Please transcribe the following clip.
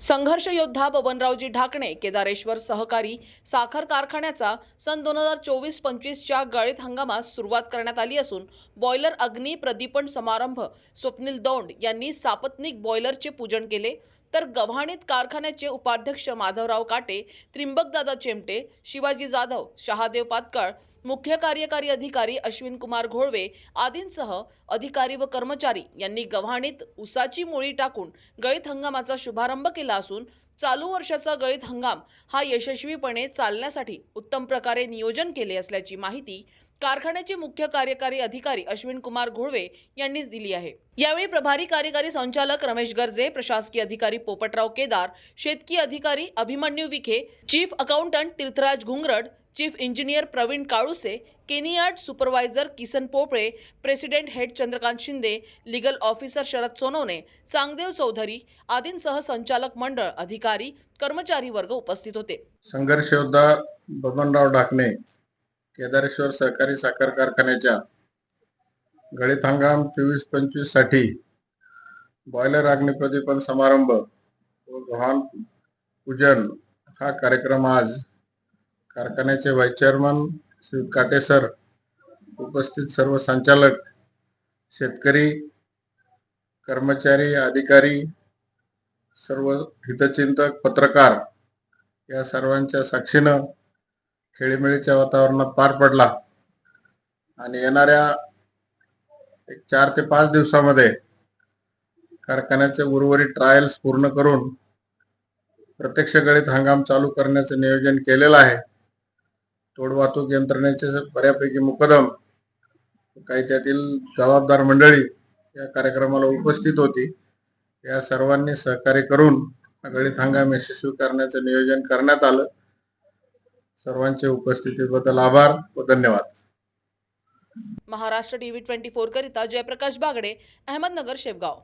संघर्ष योद्धा बबनरावजी ढाकणे केदारेश्वर सहकारी साखर कारखान्याचा सन दोन हजार चोवीस पंचवीसच्या गळीत हंगामास सुरुवात करण्यात आली असून बॉयलर अग्नी प्रदीपन समारंभ स्वप्नील दौंड यांनी सापत्निक बॉयलरचे पूजन केले. तर गव्हाणीत कारखान्याचे उपाध्यक्ष माधवराव काटे त्रिंबकदादा चेमटे शिवाजी जाधव शहादेव पातकळ मुख्य कार्यकारी अधिकारी अश्विन कुमार घोळवे आदींसह अधिकारी व कर्मचारी यांनी गव्हाणीत उसाची मुळी टाकून गळीत हंगामाचा शुभारंभ केला असून चालू वर्षाचा गळीत हंगाम हा यशस्वीपणे चालण्यासाठी उत्तम प्रकारे नियोजन केले असल्याची माहिती कारखान्याचे मुख्य कार्यकारी अधिकारी अश्विन कुमार घोळवे यांनी दिली आहे. यावेळी प्रभारी कार्यकारी संचालक रमेश गर्जे प्रशासकीय अधिकारी पोपटराव केदार शेतकी अधिकारी Abhimanyu Vikhe chief accountant Tirthraj Ghungrad chief engineer Pravin Kaluse cane yard supervisor Kisan Popale president head Chandrakant Shinde legal officer Sharad Sonawane Changdev Chaudhari आदींसह संचालक मंडळ अधिकारी कर्मचारी वर्ग उपस्थित होते. संघर्ष योद्धा बबनराव डाकणे केदारेश्वर सहकारी साखर कारखान्याच्या गळीत हंगाम चोवीस पंचवीससाठी बॉयलर अग्निप्रदीपन समारंभ व गव्हाण पूजन हा कार्यक्रम आज कारखान्याचे व्हाईस चेअरमन श्री काटे सर उपस्थित सर्व संचालक शेतकरी कर्मचारी अधिकारी सर्व हितचिंतक पत्रकार या सर्वांच्या साक्षीनं खेळीमेळीच्या वातावरणात पार पडला. आणि येणाऱ्या एक चार ते पाच दिवसामध्ये कारखान्याचे उर्वरित ट्रायल्स पूर्ण करून प्रत्यक्ष गळीत हंगाम चालू करण्याचं नियोजन केलेलं आहे. तोड वाहतूक यंत्रणेचे बऱ्यापैकी मुकदम काही त्यातील जबाबदार मंडळी या कार्यक्रमाला उपस्थित होती. या सर्वांनी सहकार्य करून हा गळीत हंगाम यशस्वी करण्याचं नियोजन करण्यात आलं. सर्वांच्या उपस्थितीबद्दल आभार व धन्यवाद. महाराष्ट्र टीव्ही ट्वेंटी फोर करिता जयप्रकाश बागडे अहमदनगर शेवगाव.